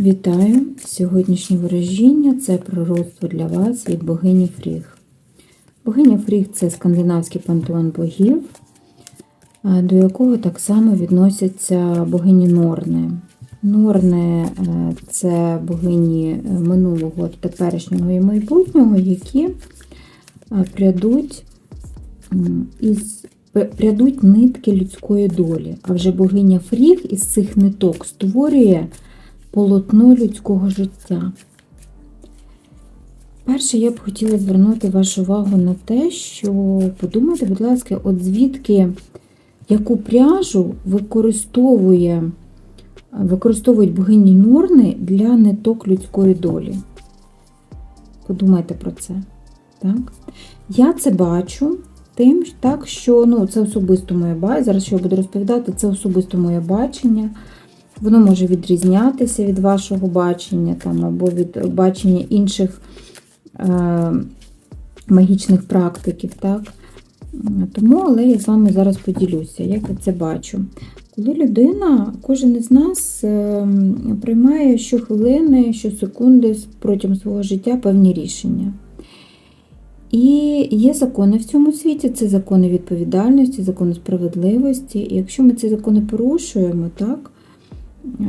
Вітаю! Сьогоднішнє ворожіння це пророцтво для вас від богині Фріг. Богиня Фріг це скандинавський пантеон богів, до якого так само відносяться богині Норни. Норни е, це богині минулого, теперішнього і майбутнього, які прядуть із прядуть нитки людської долі. А вже богиня Фріг із цих ниток створює полотно людського життя. Перше, я б хотіла звернути вашу увагу на те, що подумайте, будь ласка, от звідки яку пряжу використовує, використовують богині Норни для ниток людської долі. Подумайте про це. Так? Я це бачу тим, так, що ну, це особисто моє бачення. Зараз що я буду розповідати, це особисто моє бачення. Воно може відрізнятися від вашого бачення там, або від бачення інших е, магічних практиків. Так? Тому, але я з вами зараз поділюся, як я це бачу. Коли людина, кожен із нас е, приймає щохвилини, щосекунди протягом свого життя певні рішення. І є закони в цьому світі, це закони відповідальності, закони справедливості. І якщо ми ці закони порушуємо, так,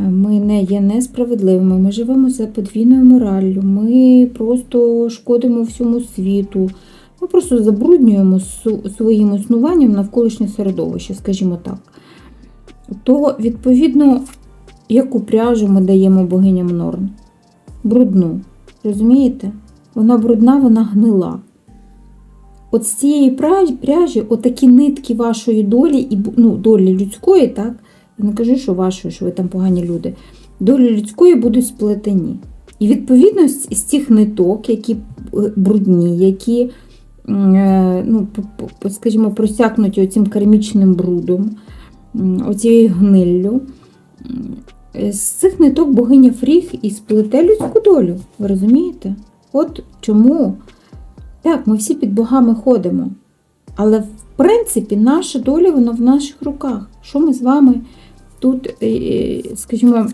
ми не є несправедливими, ми живемо за подвійною мораллю, ми просто шкодимо всьому світу, ми просто забруднюємо своїм існуванням навколишнє середовище, скажімо так. То, відповідно, яку пряжу ми даємо богиням Норн? Брудну. Розумієте? Вона брудна, вона гнила. От з цієї пряжі, отакі нитки вашої долі, і ну, долі людської, так? Не кажу, що вашої, що ви там погані люди. Долі людської будуть сплетені. І відповідно з цих ниток, які брудні, які, ну, скажімо, просякнуті оцим кармічним брудом, оцією гниллю, з цих ниток богиня Фріг і сплете людську долю. Ви розумієте? От чому. Так, ми всі під богами ходимо. Але, в принципі, наша доля вона в наших руках. Що ми з вами тут, скажімо,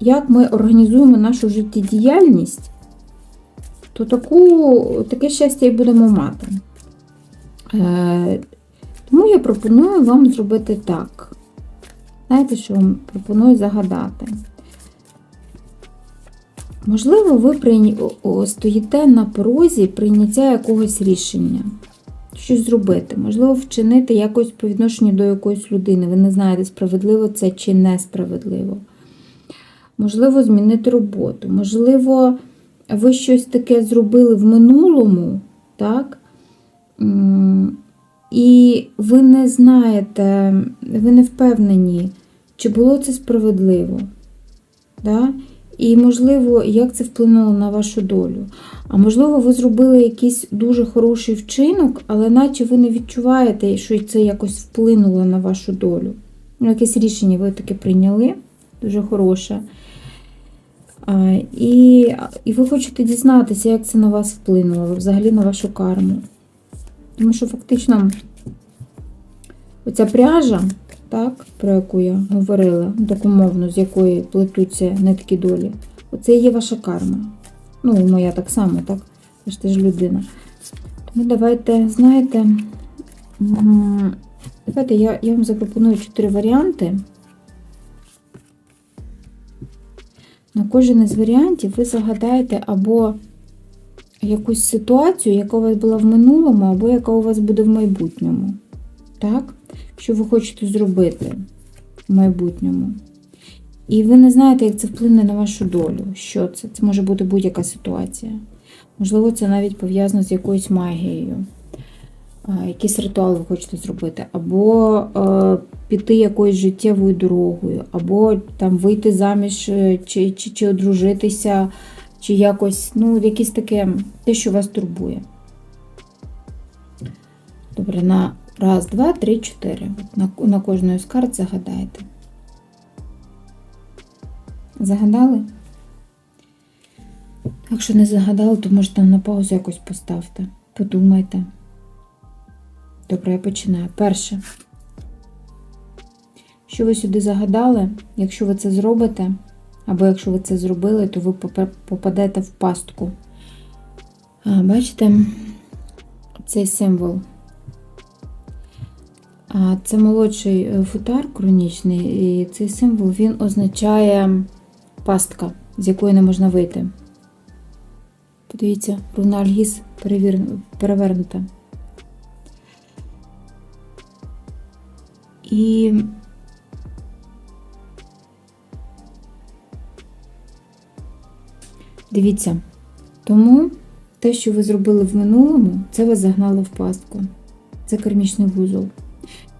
як ми організуємо нашу життєдіяльність, то таку, таке щастя і будемо мати. Е, тому я пропоную вам зробити так. Знаєте, що вам пропоную загадати? Можливо, ви стоїте на порозі прийняття якогось рішення, щось зробити, можливо, вчинити якось по відношенню до якоїсь людини. Ви не знаєте, справедливо це чи несправедливо. Можливо, змінити роботу. Можливо, ви щось таке зробили в минулому, так? І ви не знаєте, ви не впевнені, чи було це справедливо. Да? І, можливо, як це вплинуло на вашу долю. А можливо, ви зробили якийсь дуже хороший вчинок, але наче ви не відчуваєте, що це якось вплинуло на вашу долю. Ну, Якесь рішення ви таке прийняли, дуже хороше. А, І і ви хочете дізнатися, як це на вас вплинуло, взагалі на вашу карму. Тому що фактично оця пряжа так, про яку я говорила, докумовно, з якої плетуться нитки долі, оце є ваша карма. Ну, моя так само, так? Ви ж теж людина. Тому давайте, знаєте, давайте я, я вам запропоную чотири варіанти. На кожен із варіантів ви загадаєте або якусь ситуацію, яка у вас була в минулому, або яка у вас буде в майбутньому. Так? Що ви хочете зробити в майбутньому. І ви не знаєте, як це вплине на вашу долю. Що це? Це може бути будь-яка ситуація. Можливо, це навіть пов'язано з якоюсь магією. Якийсь ритуал ви хочете зробити, або е, піти якоюсь життєвою дорогою, або там вийти заміж, е, чи чи, чи одружитися, чи якось, ну, якесь таке те, що вас турбує. Добре, на Раз, два, три, чотири. На, на кожної з карт загадайте. Загадали? Якщо не загадали, то може там на паузу якось поставте. Подумайте. Добре, я починаю. Перше. Що ви сюди загадали, якщо ви це зробите, Або якщо ви це зробили, то ви попадете в пастку. А, бачите, цей символ. Це молодший е, футар хронічний, і цей символ він означає пастка, з якої не можна вийти. Подивіться, руна Альгіз перевернута. І дивіться, тому те, що ви зробили в минулому, це вас загнало в пастку. Це кармічний вузол.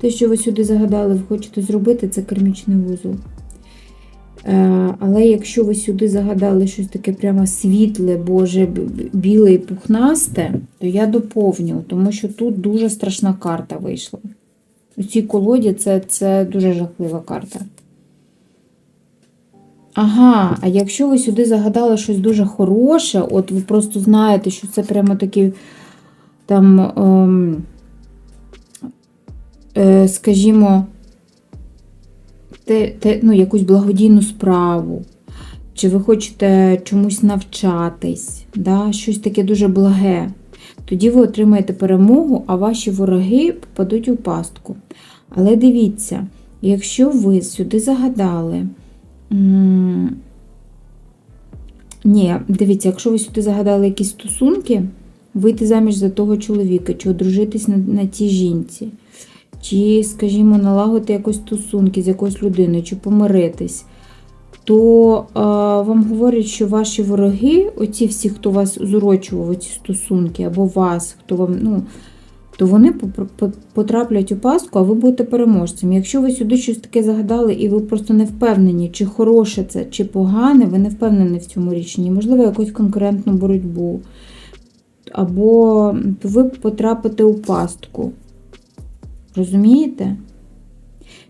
Те, що ви сюди загадали, ви хочете зробити, це кармічний вузол. Е, Але якщо ви сюди загадали щось таке прямо світле, боже, біле і пухнасте, то я доповню, тому що тут дуже страшна карта вийшла. У цій колоді це, це дуже жахлива карта. Ага, а якщо ви сюди загадали щось дуже хороше, от ви просто знаєте, що це прямо такий там, ем, е, скажімо, те, те, ну, якусь благодійну справу, чи ви хочете чомусь навчатись, да, щось таке дуже благе, тоді ви отримаєте перемогу, а ваші вороги попадуть у пастку. Але дивіться, якщо ви сюди загадали. Ні, дивіться, якщо ви сюди загадали якісь стосунки, вийти заміж за того чоловіка, чи одружитись на, на тій жінці, чи, скажімо, налагодити якось стосунки з якоюсь людиною, чи помиритись, то е, вам говорять, що ваші вороги, оці всі, хто вас зурочував, ці стосунки, або вас, хто вам, ну, то вони потраплять у пастку, а ви будете переможцем. Якщо ви сюди щось таке загадали, і ви просто не впевнені, чи хороше це, чи погане, ви не впевнені в цьому рішенні, можливо, якусь конкурентну боротьбу, або ви потрапите у пастку. Розумієте?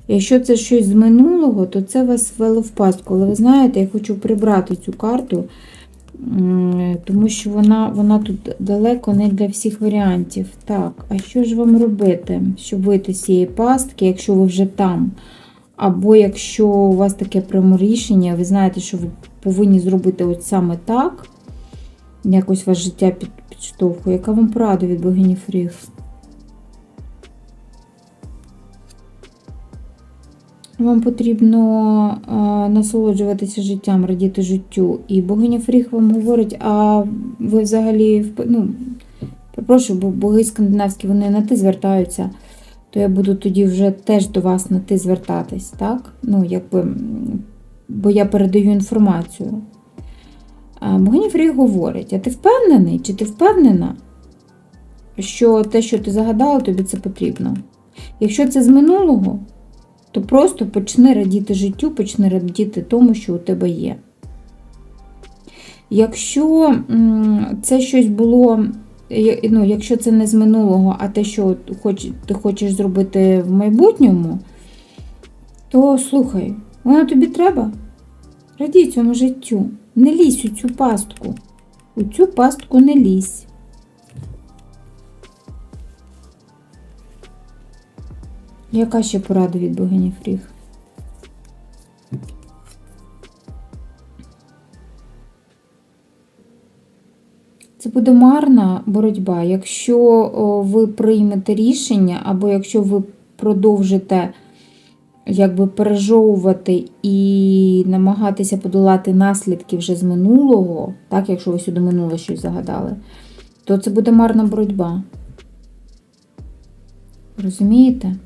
Якщо це щось з минулого, то це вас ввело в пастку. Але ви знаєте, я хочу прибрати цю карту, тому що вона, вона тут далеко не для всіх варіантів. Так, а що ж вам робити, щоб вийти з цієї пастки, якщо ви вже там? Або якщо у вас таке прямо рішення, ви знаєте, що ви повинні зробити от саме так, якось ваше життя підштовхує. Яка вам порада від богині Фріг? Потрібно а, насолоджуватися життям, радіти життю. І богиня Фріх вам говорить, а ви взагалі, ну, прошу, бо боги скандинавські вони на ти звертаються, то я буду тоді вже теж до вас на ти звертатись, так? Ну, якби, бо я передаю інформацію. Богиня Фріх говорить, а ти впевнений, чи ти впевнена, що те, що ти загадала, тобі це потрібно? Якщо це з минулого, то просто почни радіти життю, почни радіти тому, що у тебе є. Якщо це щось було, ну, якщо це не з минулого, а те, що ти хочеш зробити в майбутньому, то слухай, воно тобі треба. Радій цьому життю. Не лізь у цю пастку. У цю пастку не лізь. Яка ще порада від богині Фріг? Це буде марна боротьба, якщо ви приймете рішення, або якщо ви продовжите якби пережовувати і намагатися подолати наслідки вже з минулого, так, якщо ви сюди минуле щось загадали, то це буде марна боротьба. Розумієте?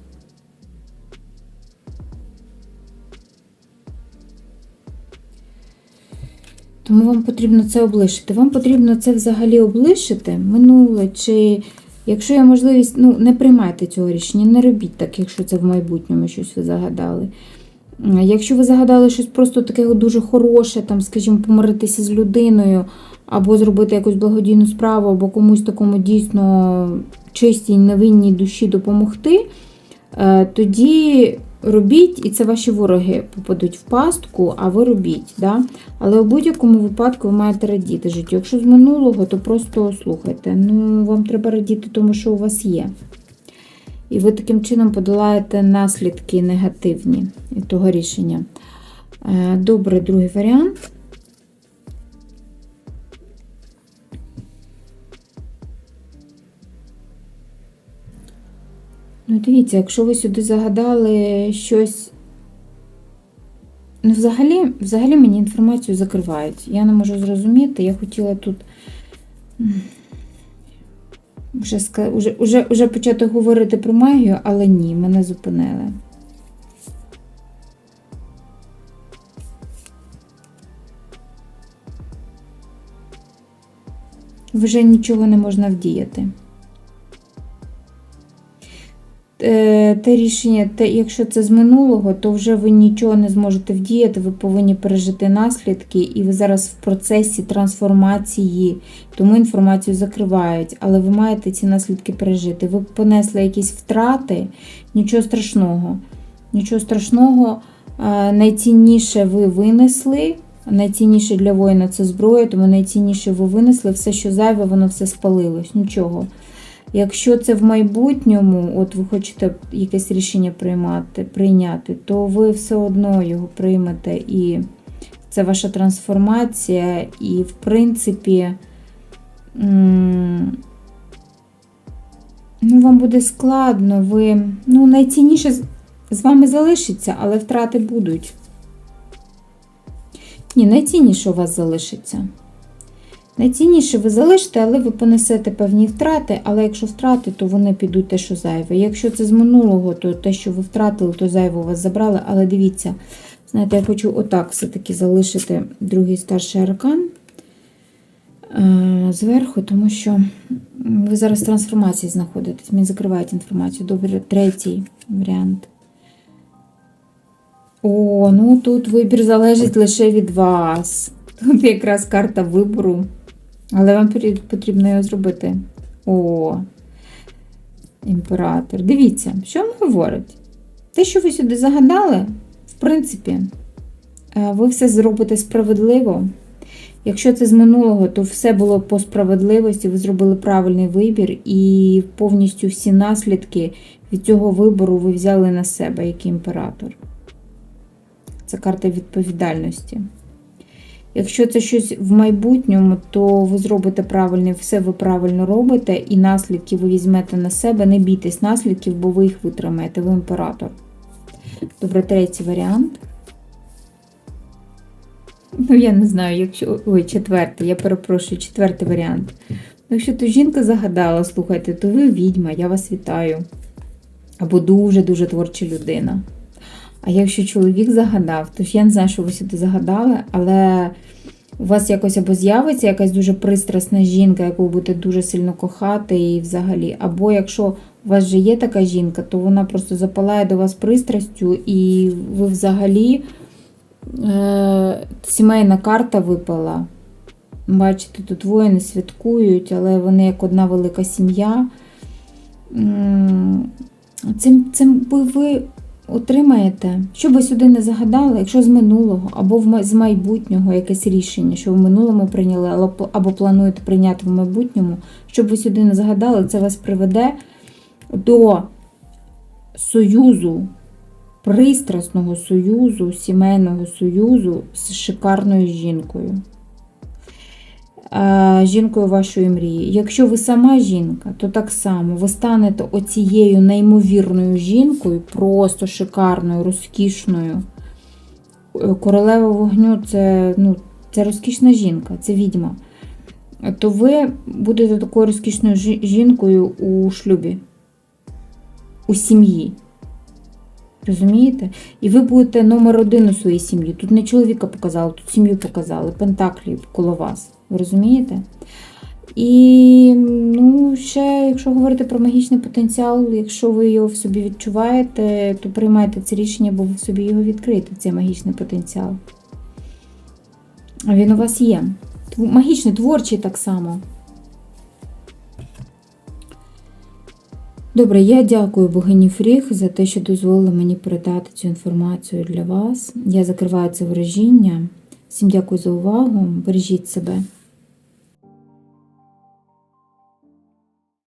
Тому вам потрібно це облишити. Вам потрібно це взагалі облишити минуле, чи якщо є можливість, ну не приймайте цього рішення, не робіть так, якщо це в майбутньому щось ви загадали. Якщо ви загадали щось просто таке дуже хороше, там, скажімо, помиритися з людиною, або зробити якусь благодійну справу, або комусь такому дійсно чистій, невинній душі допомогти, е, тоді робіть, і це ваші вороги попадуть в пастку, а ви робіть. Да? Але у будь-якому випадку ви маєте радіти життю. Якщо з минулого, то просто слухайте. Ну, вам треба радіти тому, що у вас є. І ви таким чином подолаєте наслідки негативні того рішення. Е, Добре, другий варіант. Ну, дивіться, якщо ви сюди загадали щось. Ну, взагалі, взагалі мені інформацію закривають. Я не можу зрозуміти. Я хотіла тут вже, уже, уже, уже почати говорити про магію, але ні, мене зупинили. Вже нічого не можна вдіяти. Е, Те рішення, те, якщо це з минулого, то вже ви нічого не зможете вдіяти, ви повинні пережити наслідки, і ви зараз в процесі трансформації, тому інформацію закривають, але ви маєте ці наслідки пережити. Ви понесли якісь втрати, нічого страшного. Нічого страшного, Е, найцінніше ви винесли. Найцінніше для воїна це зброя, тому найцінніше ви винесли все, що зайве, воно все спалилось. Нічого. Якщо це в майбутньому, от ви хочете якесь рішення приймати, прийняти, то ви все одно його приймете. І це ваша трансформація, і, в принципі, ну, вам буде складно, ви ну, найцінніше з- вами залишиться, але втрати будуть. Ні, найцінніше у вас залишиться. Найцінніше ви залишите, але ви понесете певні втрати, але якщо втрати, то вони підуть те, що зайве. Якщо це з минулого, то те, що ви втратили, то зайве у вас забрали. Але дивіться, знаєте, я хочу отак все-таки залишити другий старший аркан е, зверху, тому що ви зараз в трансформації знаходитесь, мені закривають інформацію. Добре, третій варіант. О, ну тут вибір залежить лише від вас. Тут якраз карта вибору. Але вам потрібно його зробити. О, імператор. Дивіться, що вам говорить? Те, що ви сюди загадали, в принципі, е, ви все зробите справедливо. Якщо це з минулого, то все було по справедливості, ви зробили правильний вибір, і повністю всі наслідки від цього вибору ви взяли на себе як імператор. Це карта відповідальності. Якщо це щось в майбутньому, то ви зробите правильно, все ви правильно робите, і наслідки ви візьмете на себе. Не бійтесь наслідків, бо ви їх витримаєте, ви імператор. Добре, третій варіант. Ну, я не знаю, якщо. Ой, четвертий, я перепрошую, четвертий варіант. Ну, Якщо то жінка загадала, слухайте, то ви відьма, я вас вітаю. Або дуже-дуже творча людина. А якщо чоловік загадав, то ж я не знаю, що ви сюди загадали, але у вас якось або з'явиться якась дуже пристрасна жінка, яку будете дуже сильно кохати і взагалі. Або якщо у вас вже є така жінка, то вона просто запалає до вас пристрастю, і ви взагалі е, сімейна карта випала. Бачите, тут воїни святкують, але вони як одна велика сім'я. Цим, цим би ви отримаєте, що ви сюди не загадали, якщо з минулого або з майбутнього якесь рішення, що в минулому прийняли, або- плануєте прийняти в майбутньому, що б ви сюди не загадали, це вас приведе до союзу, пристрасного союзу, сімейного союзу з шикарною жінкою. Е, Жінкою вашої мрії. Якщо ви сама жінка, то так само ви станете оцією неймовірною жінкою, просто шикарною, розкішною. Е, Королева вогню це, ну, це розкішна жінка, це відьма. То ви будете такою розкішною жінкою у шлюбі, у сім'ї. Розумієте? І ви будете номер один у своїй сім'ї. Тут не чоловіка показали, тут сім'ю показали, пентаклі коло вас. Ви розумієте? І ну, ще, якщо говорити про магічний потенціал, якщо ви його в собі відчуваєте, то приймайте це рішення, бо ви в собі його відкриєте, цей магічний потенціал. Він у вас є. Магічний, творчий так само. Добре, я дякую богині Фріх за те, що дозволила мені передати цю інформацію для вас. Я закриваю це вражіння. Всім дякую за увагу. Бережіть себе.